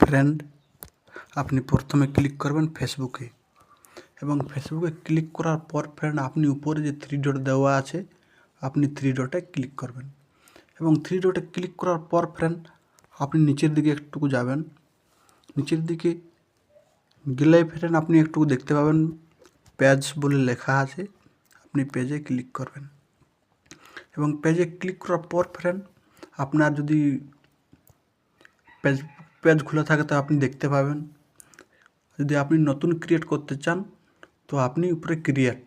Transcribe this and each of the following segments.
Friend আপনি প্রথমে click করবেন ফেসবুকে এবং ফেসবুকে ক্লিক করার পর ফ্রেন্ড আপনি উপরে যে থ্রি ডট দেওয়া আছে, আপনি থ্রি ডটে ক্লিক করবেন। এবং থ্রি ডটে ক্লিক করার পর ফ্রেন্ড আপনি নিচের দিকে একটুকু যাবেন। নিচের দিকে গেলে ফ্রেন্ড আপনি একটু দেখতে পাবেন। পেজ বলে লেখা আছে, আপনি পেজে ক্লিক করবেন। এবং পেজে ক্লিক করার পর ফ্রেন্ড আপনার যদি পেজ পেজ খোলা থাকে তো আপনি দেখতে পাবেন। যদি আপনি নতুন ক্রিয়েট করতে চান, তো আপনি উপরে ক্রিয়েট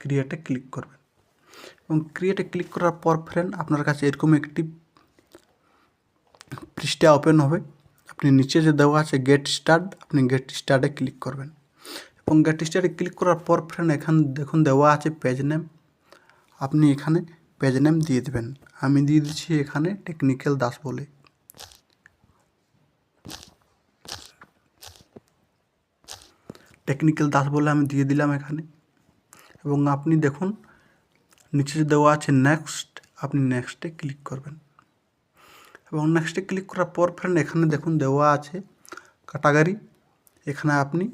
ক্রিয়েটে ক্লিক করবেন। এবং ক্রিয়েটে ক্লিক করার পর ফ্রেন্ড আপনার কাছে এরকম একটি পৃষ্ঠা ওপেন হবে। আপনি নিচে যে দেওয়া আছে গেট স্টার্ট আপনি গেট স্টার্টে ক্লিক করবেন। এবং গেট স্টার্টে ক্লিক করার পর ফ্রেন্ড এখানে, দেখুন দেওয়া আছে পেজ নেম আপনি এখানে পেজ নেম দিয়ে দেবেন। আমি দিয়ে দিচ্ছি এখানে টেকনিক্যাল দাস বলে টেকনিক্যাল দাস বলে আমি দিয়ে দিলাম এখানে। এবং আপনি দেখুন, নিচে দেওয়া আছে নেক্সট আপনি নেক্সটে ক্লিক করবেন। এবং নেক্সটে ক্লিক করার পর ফ্রেন্ড এখানে দেখুন দেওয়া আছে ক্যাটাগরি এখানে আপনি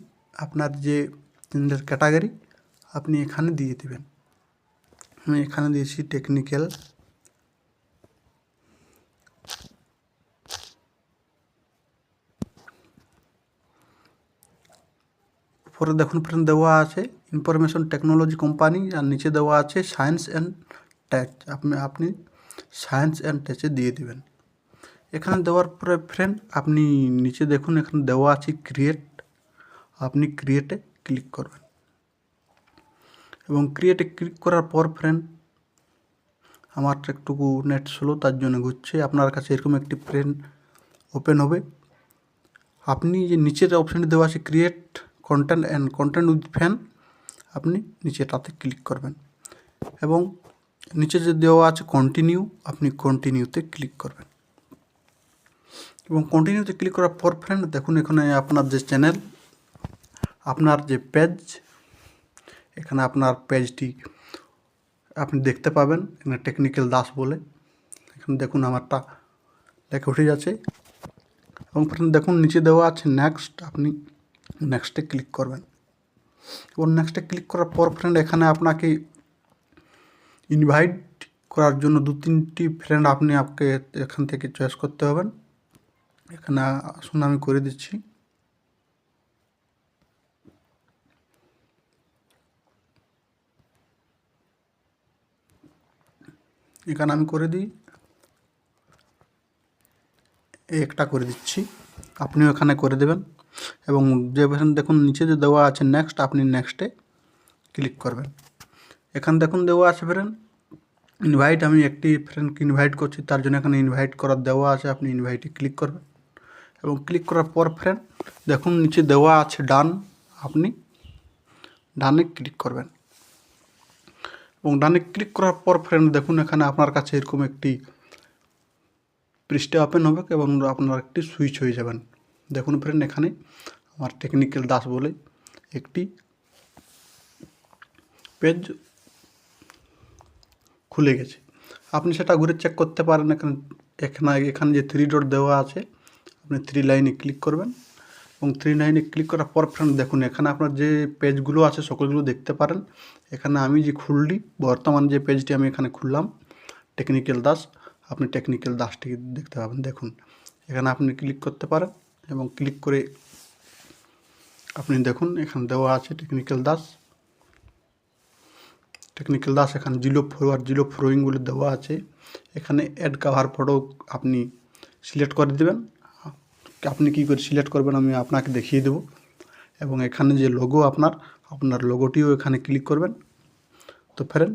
আপনার যে ক্যাটাগরি আপনি এখানে দিয়ে দেবেন। আমি এখানে দিয়েছি টেকনিক্যাল উপরে দেখুন ফ্রেন্ড দেওয়া আছে ইনফরমেশন টেকনোলজি কোম্পানি আর নিচে দেওয়া আছে সায়েন্স অ্যান্ড ট্যাচ আপনি আপনি সায়েন্স অ্যান্ড ট্যাচে দিয়ে দেবেন। এখানে দেওয়ার পরে ফ্রেন্ড আপনি নিচে দেখুন, এখানে দেওয়া আছে ক্রিয়েট আপনি ক্রিয়েটে ক্লিক করবেন। এবং ক্রিয়েটে ক্লিক করার পর ফ্রেন্ড আমার একটুকু নেট স্লো তার জন্য ঘুরছে। আপনার কাছে এরকম একটি ফ্রেন্ড ওপেন হবে। আপনি যে নিচের অপশানটি দেওয়া আছে create content and content with fan আপনি নিচেটাতে ক্লিক করবেন। এবং নিচে যে দেওয়া আছে কন্টিনিউ আপনি কন্টিনিউতে ক্লিক করবেন। এবং কন্টিনিউতে ক্লিক করার পর ফ্রেন্ড দেখুন এখানে আপনার যে চ্যানেল আপনার যে পেজ এখানে আপনার পেজটি আপনি দেখতে পাবেন, এখানে টেকনিক্যাল দাস বলে। এখানে দেখুন আমারটা লেখা উঠে যাচ্ছে। এবং ফ্রেন্ড দেখুন নিচে দেওয়া আছে নেক্সট আপনি নেক্সটে ক্লিক করবেন। এবং নেক্সটে ক্লিক করার পর ফ্রেন্ড এখানে আপনাকে ইনভাইট করার জন্য দু তিনটি ফ্রেন্ড আপনি আপকে এখান থেকে চয়েস করতে হবেন এখানে আসুন, আমি করে দিচ্ছি। এখানে আমি করে দিই। একটা করে দিচ্ছি। আপনিও এখানে করে দেবেন। এবং যে দেখুন, নিচে যে দেওয়া আছে নেক্সট আপনি নেক্সটে ক্লিক করবেন। এখানে দেখুন দেওয়া আছে ফ্রেন্ড ইনভাইট আমি একটি ফ্রেন্ডকে ইনভাইট করছি, তার জন্য এখানে ইনভাইট করার দেওয়া আছে, আপনি ইনভাইটে ক্লিক করবেন। এবং ক্লিক করার পর ফ্রেন্ড দেখুন নিচে দেওয়া আছে ডান আপনি ডানে ক্লিক করবেন। এবং ডানে ক্লিক করার পর ফ্রেন্ড দেখুন এখানে আপনার কাছে এরকম একটি পৃষ্ঠা ওপেন হবে এবং আপনার একটি সুইচ হয়ে যাবেন। দেখুন ফ্রেন্ড এখানে আমার টেকনিক্যাল দাস বলে একটি পেজ খুলে গেছে। আপনি সেটা ঘুরে চেক করতে পারেন এখানে এখানে এখানে যে থ্রি ডট দেওয়া আছে, আপনি থ্রি লাইনে ক্লিক করবেন এবং থ্রি লাইনে ক্লিক করার পর ফ্রেন্ড দেখুন এখানে আপনার যে পেজগুলো আছে, সকলগুলো দেখতে পারেন। এখানে আমি যে খুললি, বর্তমান যে পেজটি আমি এখানে খুললাম টেকনিক্যাল দাস, আপনি টেকনিক্যাল দাসটি দেখতে পাবেন। দেখুন, এখানে আপনি ক্লিক করতে পারেন। এবং ক্লিক করে আপনি দেখুন, এখানে দেওয়া আছে টেকনিক্যাল দাস টেকনিক্যাল দাস এখানে জিরো ফরওয়ার্ড জিরো ফ্রোয়িং বলে দেওয়া আছে। এখানে অ্যাড কাভার ফটো আপনি সিলেক্ট করে দেবেন। আপনি কী করে সিলেক্ট করবেন আমি আপনাকে দেখিয়ে দেবো। এবং এখানে যে লোগো আপনার আপনার লোগোটিও এখানে ক্লিক করবেন। তো ফ্রেন্ড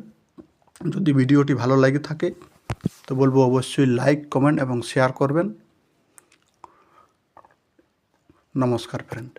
যদি ভিডিওটি ভালো লাগে থাকে, তো বলব অবশ্যই লাইক কমেন্ট এবং শেয়ার করবেন। নমস্কার ফ্রেন্ড